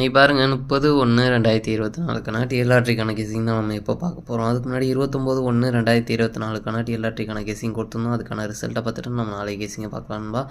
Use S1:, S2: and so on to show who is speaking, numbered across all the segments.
S1: நீ பாருங்கள் முப்பது ஒன்று ரெண்டாயிரத்தி இருபத்தி நாலுக்கான டிஎல்ஆர்டி கணக்கேசிங் தான் நம்ம இப்போ பார்க்க போகிறோம் அதுக்கு முன்னாடி இருபத்தொம்போது ஒன்று ரெண்டாயிரத்தி இருபத்தி நாலுக்கான டிஎல்ஆர்டி கணக்கேசிங் கொடுத்துருந்தோம். அதுக்கான ரிசல்ட்டை பார்த்துட்டு நம்ம நாளைக்கு கெஸிங்கை பார்க்கலாம்பா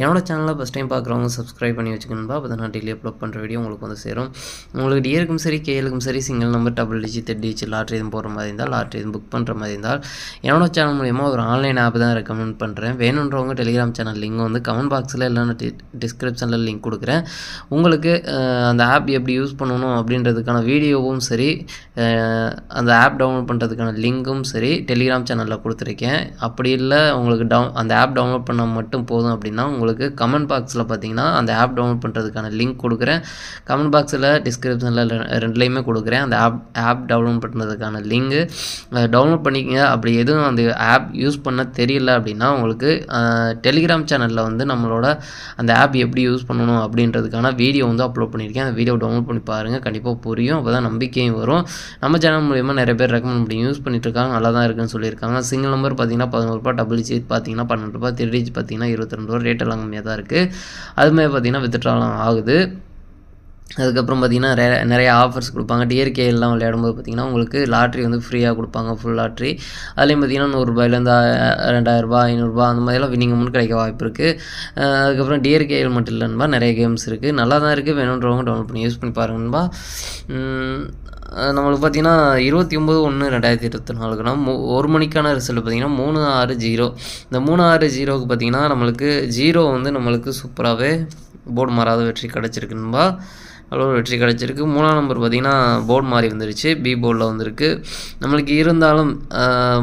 S1: என்னோட சேனலில் ஃபஸ்ட் டைம் பார்க்குறவங்க சப்ஸ்கிரைப் பண்ணி வச்சுக்கணும்பா அப்போ தான் நான் டெய்லி அப்லோட் பண்ணுற வீடியோ உங்களுக்கு வந்து சேரும். உங்களுக்கு டிஏருக்கும் சரி கேஎலுக்கும் சரி சிங்கிள் நம்பர் டபுள் டிஜி தெட் டிஜி லாட்ரி எதுவும் போகிற மாதிரி இருந்தால் லாட்ரி எதுவும் புக் பண்ணுற மாதிரி இருந்தால் என்னோட சேனல் மூலிமா ஒரு ஆன்லைன் ஆப் தான் ரெக்கமெண்ட் பண்ணுறேன் வேணுன்றவங்க டெலிகிராம் சேனல் லிங்க் வந்து கமெண்ட் பாக்ஸில் இல்லைன்னா டிஸ்கிரிப்ஷனில் லிங்க் கொடுக்குறேன். உங்களுக்கு அந்த அந்த ஆப் எப்படி யூஸ் பண்ணணும் அப்படின்றதுக்கான வீடியோவும் சரி அந்த ஆப் டவுன்லோட் பண்ணுறதுக்கான லிங்க்கும் சரி டெலிகிராம் சேனலில் கொடுத்துருக்கேன். அப்படி இல்லை உங்களுக்கு டவுன் அந்த ஆப் டவுன்லோட் பண்ணால் மட்டும் போதும் அப்படின்னா உங்களுக்கு கமெண்ட் பாக்ஸில் பார்த்தீங்கன்னா அந்த ஆப் டவுன்லோட் பண்ணுறதுக்கான லிங்க் கொடுக்குறேன். கமெண்ட் பாக்ஸில் டிஸ்கிரிப்ஷனில் ரெண்டுலேயுமே கொடுக்குறேன். அந்த ஆப் ஆப் டவுன்லோட் பண்ணுறதுக்கான லிங்கு டவுன்லோட் பண்ணிக்கங்க. அப்படி எதுவும் அந்த ஆப் யூஸ் பண்ண தெரியல அப்படின்னா உங்களுக்கு டெலிகிராம் சேனலில் வந்து நம்மளோட அந்த ஆப் எப்படி யூஸ் பண்ணணும் அப்படின்றதுக்கான வீடியோ வந்து அப்லோட் பண்ணியிருக்கேன். வீடியோ டவுன்லோட் பண்ணி பாருங்கள் கண்டிப்பாக புரியும். அப்போ தான் நம்பிக்கையும் வரும். நம்ம சேனல் மூலியமாக நிறைய பேர் ரெக்கமெண்ட் பண்ணி யூஸ் பண்ணிட்டுருக்காங்க. நல்லா தான் இருக்குன்னு சொல்லியிருக்காங்க. சிங்கிள் நம்பர் பார்த்தீங்கன்னா பதினோரு ரூபா டபுள் ஜி பார்த்தீங்கன்னா பன்னெண்டு ரூபா திருடிஜி பார்த்தீங்கன்னா இருபத்தி ரெண்டு ரூபா ரேட் எல்லாம் கம்மியாக தான் இருக்குது அதுமாதிரி பார்த்தீங்கன்னா வித்ட்ராலாம் ஆகுது. அதுக்கப்புறம் பார்த்தீங்கன்னா நிறைய நிறைய ஆஃபர்ஸ் கொடுப்பாங்க. டிஆர்கேஎல்லாம் விளையாடும்போது பார்த்தீங்கன்னா உங்களுக்கு லாட்ரி வந்து ஃப்ரீயாக கொடுப்பாங்க ஃபுல் லாட்ரி அதுலேயும் பார்த்தீங்கன்னா நூறுரூபாயிலேருந்து ரெண்டாயிரரூபா ஐநூறுரூபா அந்த மாதிரிலாம் வின்னிங் அமௌண்ட் கிடைக்க வாய்ப்பு இருக்குது அதுக்கப்புறம் டிஆர்கேஎல் மட்டும் இல்லைன்பா நிறைய கேம்ஸ் இருக்குது நல்லா தான் இருக்குது வேணுன்றவங்க டவுன்லோட் பண்ணி யூஸ் பண்ணி பாருங்கன்பா நம்மளுக்கு பார்த்தீங்கன்னா இருபத்தி ஒம்பது ஒன்று ரெண்டாயிரத்தி இருபத்தி நாலுக்குனா மூ ஒரு மணிக்கான ரிசல்ட் பார்த்தீங்கன்னா மூணு ஆறு ஜீரோ இந்த மூணு ஆறு ஜீரோவுக்கு பார்த்தீங்கன்னா நம்மளுக்கு ஜீரோ வந்து நம்மளுக்கு சூப்பராகவே போர்டு மாறாத வெற்றி கிடச்சிருக்குன்பா அவ்வளோ ஒரு வெற்றி கிடச்சிருக்கு. மூணாம் நம்பர் பார்த்தீங்கன்னா போர்டு மாறி வந்துருச்சு. பி போர்டில் வந்திருக்கு. நம்மளுக்கு இருந்தாலும்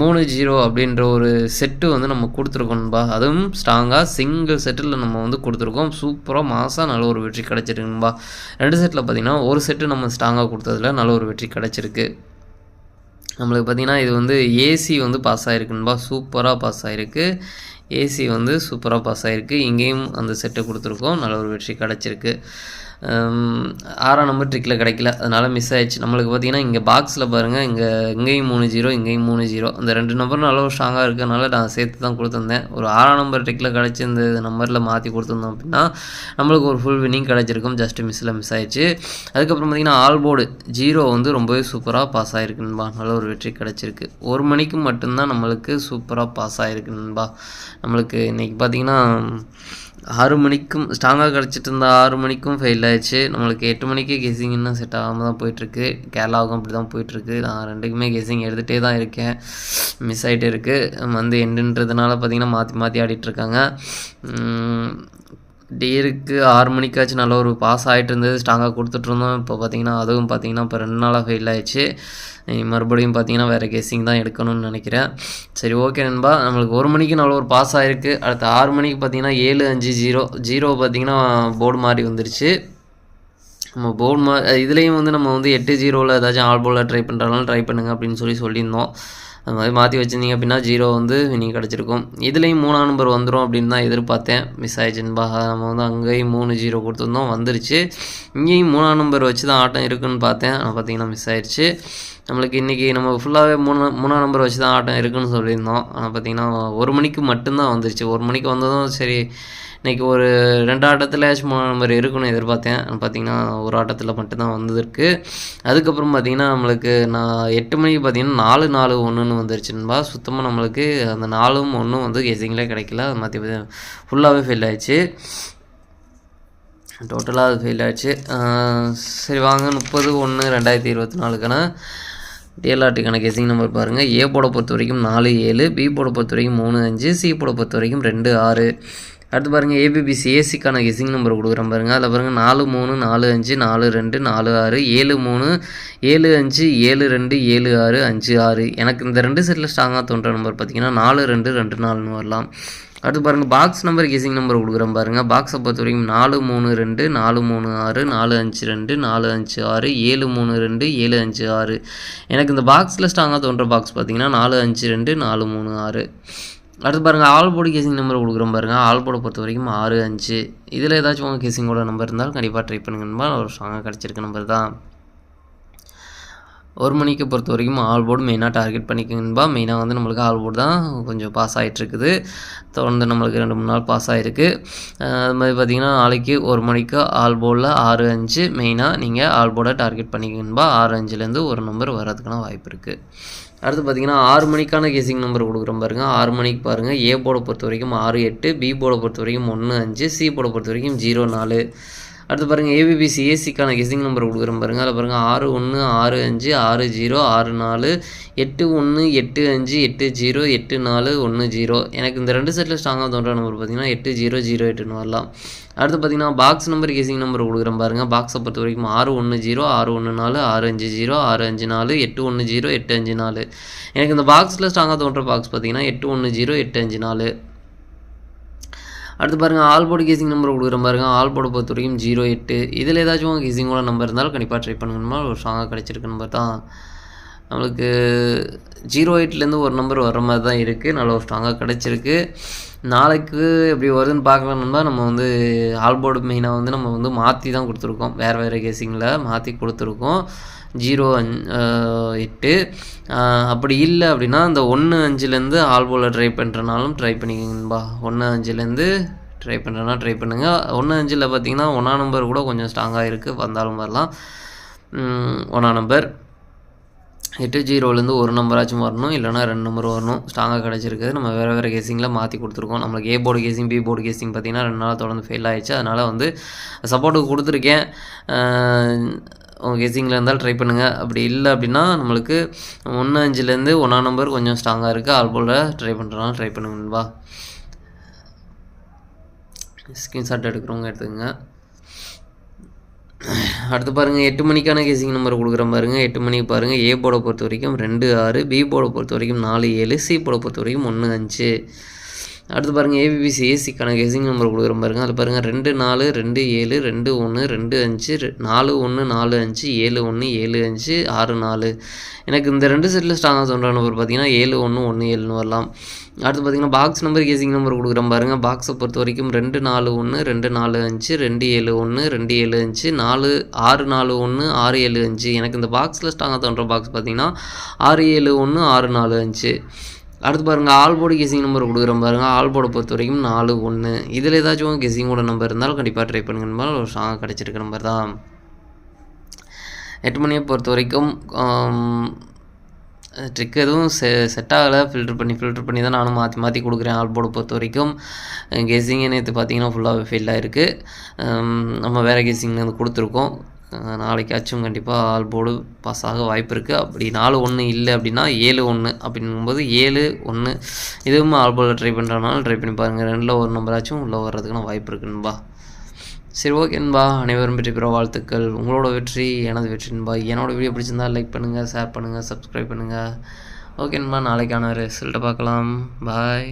S1: மூணு ஜீரோ அப்படின்ற ஒரு செட்டு வந்து நம்ம கொடுத்துருக்கோம்பா அதுவும் ஸ்ட்ராங்காக சிங்கிள் செட்டில் நம்ம வந்து கொடுத்துருக்கோம். சூப்பராக மாதம் நல்ல ஒரு வெற்றி கிடச்சிருக்குன்பா ரெண்டு செட்டில் பார்த்தீங்கன்னா ஒரு செட்டு நம்ம ஸ்ட்ராங்காக கொடுத்ததுல நல்ல ஒரு வெற்றி கிடச்சிருக்கு. நம்மளுக்கு பார்த்திங்கன்னா இது வந்து ஏசி வந்து பாஸ் ஆகிருக்குன்பா சூப்பராக பாஸ் ஆகிருக்கு ஏசி வந்து சூப்பராக பாஸ் ஆகிருக்கு இங்கேயும் அந்த செட்டை கொடுத்துருக்கோம். நல்ல ஒரு வெற்றி கிடச்சிருக்கு. ஆறாம் நம்பர் ட்ரிக்கில் கிடைக்கல. அதனால் மிஸ் ஆயிடுச்சு. நம்மளுக்கு பார்த்தீங்கன்னா இங்கே பாக்ஸில் பாருங்கள் இங்கே இங்கேயும் மூணு ஜீரோ இங்கேயும் மூணு ஜீரோ அந்த ரெண்டு நம்பரும் நல்லா ஸ்ட்ராங்காக இருக்கிறதுனால நான் சேர்த்து தான் கொடுத்துருந்தேன். ஒரு ஆறாம் நம்பர் ட்ரிக்கில் கிடச்சி இந்த நம்பரில் மாற்றி கொடுத்துருந்தோம் அப்படின்னா நம்மளுக்கு ஒரு ஃபுல் வின்னிங் கிடச்சிருக்கும். ஜஸ்ட் மிஸ்ஸில் மிஸ் ஆயிடுச்சு. அதுக்கப்புறம் பார்த்திங்கன்னா ஆல் போர்டு ஜீரோ வந்து ரொம்பவே சூப்பராக பாஸ் ஆகிருக்குன்பா நல்ல ஒரு வெற்றி கிடச்சிருக்கு. ஒரு மணிக்கு மட்டும்தான் நம்மளுக்கு சூப்பராக பாஸ் ஆகிருக்குன்பா நம்மளுக்கு இன்றைக்கி பார்த்தீங்கன்னா ஆறு மணிக்கும் ஸ்ட்ராங்காக கிடச்சிட்டு இருந்த ஆறு மணிக்கும் ஃபெயில் ஆயிடுச்சு. நம்மளுக்கு எட்டு மணிக்கு கெஸிங் இன்னும் செட் ஆகாமல் தான் போயிட்டுருக்கு. கேரளாவுக்கும் அப்படி தான் போயிட்டுருக்கு. நான் ரெண்டுக்குமே கெஸிங் எடுத்துகிட்டே தான் இருக்கேன். மிஸ் ஆகிட்டே இருக்குது வந்து எண்டுன்றதுனால பார்த்தீங்கன்னா மாற்றி மாற்றி ஆடிட்டுருக்காங்க டேருக்கு ஆறு மணிக்காச்சும் நல்ல ஒரு பாஸ் ஆகிட்டு இருந்தது. ஸ்ட்ராங்காக கொடுத்துட்ருந்தோம் இப்போ பார்த்தீங்கன்னா அதுவும் பார்த்தீங்கன்னா இப்போ ரெண்டு நாளாக ஃபெயில் ஆயிடுச்சு. மறுபடியும் பார்த்தீங்கன்னா வேறு கெஸிங் தான் எடுக்கணும்னு நினைக்கிறேன். சரி ஓகே நண்பா. நம்மளுக்கு ஒரு மணிக்கு நல்ல ஒரு பாஸ் ஆகிருக்கு அடுத்து ஆறு மணிக்கு பார்த்தீங்கன்னா ஏழு அஞ்சு ஜீரோ ஜீரோ பார்த்தீங்கன்னா போர்டு மாதிரி வந்துருச்சு. நம்ம போர்டு மா இதுலேயும் வந்து நம்ம வந்து எட்டு ஜீரோவில் ஏதாச்சும் ஆல் போலில் ட்ரை பண்ணுறாலும் ட்ரை பண்ணுங்க அப்படின்னு சொல்லி சொல்லியிருந்தோம். அது மாதிரி மாற்றி வச்சுருந்தீங்க அப்படின்னா ஜீரோ வந்து நீங்கள் கிடச்சிருக்கும். இதுலேயும் மூணாம் நம்பர் வந்துடும் அப்படின்னு தான் எதிர்பார்த்தேன். மிஸ் ஆயிடுச்சுன்பா நம்ம வந்து அங்கேயும் மூணு ஜீரோ கொடுத்துருந்தோம். வந்துருச்சு. இங்கேயும் மூணாம் நம்பர் வச்சு தான் ஆட்டம் இருக்குன்னு பார்த்தேன். ஆனால் பார்த்தீங்கன்னா மிஸ் ஆயிடுச்சு. நம்மளுக்கு இன்றைக்கி நம்ம ஃபுல்லாகவே மூணு மூணாம் நம்பர் வச்சு தான் ஆட்டம் இருக்குன்னு சொல்லியிருந்தோம். ஆனால் பார்த்திங்கன்னா ஒரு மணிக்கு மட்டும்தான் வந்துருச்சு. ஒரு மணிக்கு வந்ததும் சரி இன்றைக்கி ஒரு ரெண்டு ஆட்டத்தில் மூணாம் நம்பர் இருக்குன்னு எதிர்பார்த்தேன். பார்த்திங்கன்னா பார்த்தீங்கன்னா ஒரு ஆட்டத்தில் மட்டும்தான் வந்திருக்கு அதுக்கப்புறம் பார்த்திங்கன்னா நம்மளுக்கு நான் எட்டு மணிக்கு பார்த்தீங்கன்னா நாலு நாலு ஒன்றுன்னு வந்துருச்சுன்பா சுத்தமாக நம்மளுக்கு அந்த நாலும் ஒன்றும் வந்து கெஸிங்லே கிடைக்கல. அது மாற்றி ஃபுல்லாகவே ஃபெயில் ஆயிடுச்சு. டோட்டலாக அது ஃபெயில் ஆயிடுச்சு. சரி வாங்க. முப்பது ஒன்று ரெண்டாயிரத்தி இருபத்தி நாலுக்கான டிஎல்ஆர்டிக்கான கெஸிங் நம்பர் பாருங்கள் ஏ போட பொறுத்த வரைக்கும் நாலு ஏழு பி போட பொறுத்த வரைக்கும் மூணு அஞ்சு சி போட பொறுத்த வரைக்கும் ரெண்டு ஆறு. அடுத்து பாருங்கள் ஏபிபிசி ஏசிக்கான கெசிங் நம்பர் கொடுக்குறேன் பாருங்கள் அதில் பாருங்கள் நாலு மூணு நாலு அஞ்சு நாலு ரெண்டு நாலு ஆறு ஏழு மூணு ஏழு அஞ்சு ஏழு ரெண்டு ஏழு ஆறு அஞ்சு ஆறு. எனக்கு இந்த ரெண்டு செட்டில் ஸ்ட்ராங்காக தோன்ற நம்பர் பார்த்தீங்கன்னா நாலு ரெண்டு ரெண்டு நாலுன்னு வரலாம். அடுத்து பாருங்கள் பாக்ஸ் நம்பர் கெஸிங் நம்பர் கொடுக்குறேன் பாருங்கள் பாக்ஸை பொறுத்த வரைக்கும் நாலு மூணு ரெண்டு நாலு மூணு ஆறு நாலு அஞ்சு ரெண்டு நாலு அஞ்சு ஆறு ஏழு மூணு ரெண்டு ஏழு அஞ்சு ஆறு. எனக்கு இந்த பாக்ஸில் ஸ்ட்ராங்காக தோன்ற பாக்ஸ் பார்த்தீங்கன்னா நாலு அஞ்சு ரெண்டு நாலு மூணு ஆறு. அடுத்து பாருங்கள் ஆல்போர்டு கேசிங் நம்பர் கொடுக்குறோம் பாருங்கள் ஆல்போர்டை பொறுத்த வரைக்கும் ஆறு அஞ்சு. இதில் ஏதாச்சும் உங்கள் கேசிங்கோட நம்பர் இருந்தாலும் கண்டிப்பாக ட்ரை பண்ணுங்கன்பா ஒரு ஸ்ட்ராங்காக கிடச்சிருக்க நம்பர் தான். ஒரு மணிக்கு பொறுத்த வரைக்கும் ஆல் போர்டு மெயினாக டார்கெட் பண்ணிக்கணும்பா. மெயினாக வந்து நம்மளுக்கு ஆல் போர்டு தான் கொஞ்சம் பாஸ் ஆகிட்டுருக்குது தொடர்ந்து நம்மளுக்கு ரெண்டு மூணு நாள் பாஸ் ஆகிருக்கு அது மாதிரி பார்த்திங்கன்னா நாளைக்கு ஒரு மணிக்கு ஆல் போர்டில் ஆறு அஞ்சு மெயினாக நீங்கள் ஆல் போர்டை டார்கெட் பண்ணிக்கணும்பா. ஆறு அஞ்சுலேருந்து ஒரு நம்பர் வர்றதுக்கான வாய்ப்பு இருக்குது அடுத்து பார்த்தீங்கன்னா ஆறு மணிக்கான கேசிங் நம்பர் கொடுக்குறோம் பாருங்கள் ஆறு மணிக்கு பாருங்கள் ஏ போர்டை பொறுத்த வரைக்கும் ஆறு எட்டு பி போர்டை பொறுத்த வரைக்கும் ஒன்று அஞ்சு சி போர்டை பொறுத்த வரைக்கும் ஜீரோ நாலு. அடுத்து பாருங்கள் ஏபிபிசி ஏசிக்கான கெஸிங் நம்பர் கொடுக்குறேன் பாருங்கள் அதில் பாருங்கள் ஆறு ஒன்று ஆறு அஞ்சு ஆறு ஜீரோ ஆறு நாலு எட்டு ஒன்று எட்டு அஞ்சு எட்டு ஜீரோ எட்டு நாலு ஒன்று ஜீரோ. எனக்கு இந்த ரெண்டு செட்டில் ஸ்ட்ராங்காக தோன்ற நம்பர் பார்த்தீங்கன்னா எட்டு ஜீரோ ஜீரோ எட்டுன்னு வரலாம். அடுத்து பார்த்தீங்கன்னா பாக்ஸ் நம்பர் கெஸிங் நம்பர் கொடுக்குறேன் பாருங்கள் பாக்ஸை பொறுத்த வரைக்கும் ஆறு ஒன்று ஜீரோ ஆறு ஒன்று நாலு ஆறு அஞ்சு ஜீரோ ஆறு அஞ்சு நாலு எட்டு ஒன்று ஜீரோ எட்டு அஞ்சு நாலு. எனக்கு இந்த பாக்ஸில் ஸ்ட்ராங்காக தோன்ற பாக்ஸ் பார்த்தீங்கன்னா எட்டு ஒன்று ஜீரோ எட்டு அஞ்சு நாலு. அடுத்து பாருங்கள் ஆல்போர்டு கேசிங் நம்பர் கொடுக்குற பாருங்க ஆல்போர்டு பொறுத்த வரைக்கும் ஜீரோ எட்டு இதில் ஏதாச்சும் உங்கள் கேசிங்கோட நம்பர் இருந்தாலும் கண்டிப்பாக ட்ரை பண்ணணுமா ஒரு ஸ்ட்ராங்காக கிடச்சிருக்கு நம்பர் தான். நம்மளுக்கு ஜீரோ எயிட்லேருந்து ஒரு நம்பர் வர மாதிரி தான் இருக்குது நல்ல ஒரு ஸ்ட்ராங்காக கிடச்சிருக்கு. நாளைக்கு எப்படி வருதுன்னு பார்க்கலாம்னா நம்ம வந்து ஆல்போர்டு மெயினாக வந்து நம்ம வந்து மாற்றி தான் கொடுத்துருக்கோம். வேறு வேறு கேசிங்கில் மாற்றி கொடுத்துருக்கோம். ஜீரோ அஞ் எட்டு. அப்படி இல்லை அப்படின்னா அந்த ஒன்று அஞ்சுலேருந்து ஆல் போல ட்ரை பண்ணுறனாலும் ட்ரை பண்ணிக்கோங்கப்பா. ஒன்று அஞ்சுலேருந்து ட்ரை பண்ணுறேன்னா ட்ரை பண்ணுங்கள் ஒன்று அஞ்சில் பார்த்தீங்கன்னா ஒன்றா நம்பர் கூட கொஞ்சம் ஸ்ட்ராங்காக இருக்குது வந்தாலும் வரலாம். ஒன்றா நம்பர் எட்டு ஜீரோலேருந்து ஒரு நம்பராச்சும் வரணும். இல்லைனா ரெண்டு நம்பர் வரணும். ஸ்ட்ராங்காக கிடச்சிருக்கு நம்ம வேறு வேறு கேசிங்கில் மாற்றி கொடுத்துருக்கோம். நம்மளுக்கு A board guessing B board guessing பார்த்திங்கன்னா ரெண்டு நாள் தொடர்ந்து ஃபெயில் ஆகிடுச்சு அதனால் வந்து சப்போர்ட்டுக்கு கொடுத்துருக்கேன். கெஸிங்கில் இருந்தால் ட்ரை பண்ணுங்கள் அப்படி இல்லை அப்படின்னா நம்மளுக்கு ஒன்று அஞ்சுலேருந்து ஒன்றா நம்பர் கொஞ்சம் ஸ்ட்ராங்காக இருக்குது ஆல்போல ட்ரை பண்ணுறனால ட்ரை பண்ணுங்கன்பா ஸ்க்ரீன்ஷாட் எடுக்கிறவங்க எடுத்துக்கோங்க. அடுத்து பாருங்கள் எட்டு மணிக்கான கேசிங் நம்பர் கொடுக்குறேன் பாருங்கள் எட்டு மணிக்கு பாருங்கள் ஏ போர்டை பொறுத்த வரைக்கும் ரெண்டு ஆறு பி போர்டை பொறுத்த வரைக்கும் நாலு ஏழு சி போர்டை பொறுத்த வரைக்கும் ஒன்று அஞ்சு. அடுத்து பாருங்கள் ஏபிபிசி ஏசிக்கான கெஸிங் நம்பர் கொடுக்குற பாருங்கள் அதில் பாருங்கள் ரெண்டு நாலு ரெண்டு ஏழு ரெண்டு ஒன்று ரெண்டு அஞ்சு நாலு ஒன்று நாலு அஞ்சு ஏழு ஒன்று ஏழு அஞ்சு ஆறு நாலு. எனக்கு இந்த ரெண்டு செட்டில் ஸ்ட்ராங்காக சொல்கிற நம்பர் பார்த்தீங்கன்னா ஏழு ஒன்று ஒன்று ஏழுன்னு வரலாம். அடுத்து பார்த்தீங்கன்னா பாக்ஸ் நம்பர் கேசிங் நம்பர் கொடுக்குறேன் பாருங்கள் பாக்ஸை பொறுத்த வரைக்கும் ரெண்டு நாலு ஒன்று ரெண்டு நாலு அஞ்சு ரெண்டு ஏழு ஒன்று ரெண்டு ஏழு அஞ்சு நாலு ஆறு நாலு ஒன்று ஆறு ஏழு அஞ்சு. எனக்கு இந்த பாக்ஸில் ஸ்ட்ராங்காக தோன்ற பாக்ஸ் பார்த்தீங்கன்னா ஆறு ஏழு ஒன்று ஆறு நாலு அஞ்சு. அடுத்து பாருங்கள் ஆல்போடு கெஸிங் நம்பர் கொடுக்குறோம் பாருங்கள் ஆல்போடு பொறுத்த வரைக்கும் நாலு ஒன்று இதில் ஏதாச்சும் கெஸிங்கோட நம்பர் இருந்தாலும் கண்டிப்பாக ட்ரை பண்ணுங்க ஒரு ஸ்ட்ராங்காக கிடச்சிருக்க நம்பர் தான். எட்டு மணியை பொறுத்த வரைக்கும் ட்ரிக் எதுவும் செ செட் ஆகலை. ஃபில்ட்ரு பண்ணி ஃபில்ட்ரு பண்ணி தான் நானும் மாற்றி மாற்றி கொடுக்குறேன் ஆல்போடு பொறுத்த வரைக்கும் கெஸிங் நேற்று பார்த்தீங்கன்னா ஃபுல்லாக ஃபெயில் இருக்குது நம்ம வேறு கெஸிங் வந்து கொடுத்துருக்கோம். நாளைக்காச்சும் கண்டிப்பாக ஆல் போர்டு பாஸ் ஆக வாய்ப்பு இருக்குது அப்படி நாலு ஒன்று இல்லை அப்படின்னா ஏழு ஒன்று அப்படிங்கும்போது ஏழு ஒன்று இதுவும் ஆல் போர்டில் ட்ரை பண்ணுறனால ட்ரை பண்ணி பாருங்கள் ரெண்டில் ஒரு நம்பராச்சும் உள்ளே வர்றதுக்கான வாய்ப்பு இருக்குன்பா சரி ஓகேன்பா அனைவரும் வெற்றி பெற வாழ்த்துக்கள். உங்களோட வெற்றி எனது வெற்றின்பா என்னோட வீடியோ பிடிச்சிருந்தா லைக் பண்ணுங்கள் ஷேர் பண்ணுங்கள் சப்ஸ்கிரைப் பண்ணுங்கள் ஓகேன்பா நாளைக்கான ரிசல்ட்டை பார்க்கலாம். பாய்